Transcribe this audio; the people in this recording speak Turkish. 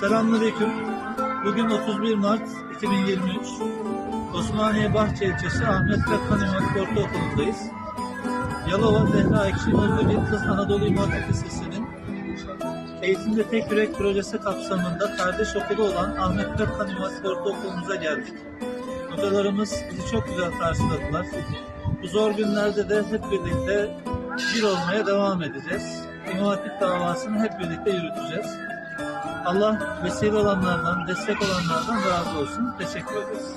Selamünaleyküm. Bugün 31 Mart 2023. Osmaniye Bahçe ilçesi Ahmet Kakkan İmam Ortaokulu'ndayız. Yalova Zehra Ekşi Nurgül Kız Anadolu İmam Lisesi'nin Eğitimde Tek Yürek projesi kapsamında kardeş okulu olan Ahmet Kakkan İmam Ortaokulumuza geldik. Hocalarımız bizi çok güzel karşıladılar. Bu zor günlerde de hep birlikte bir olmaya devam edeceğiz. İmam Hatip davasını hep birlikte yürüteceğiz. Allah vesile olanlardan, destek olanlardan razı olsun. Teşekkür ederiz.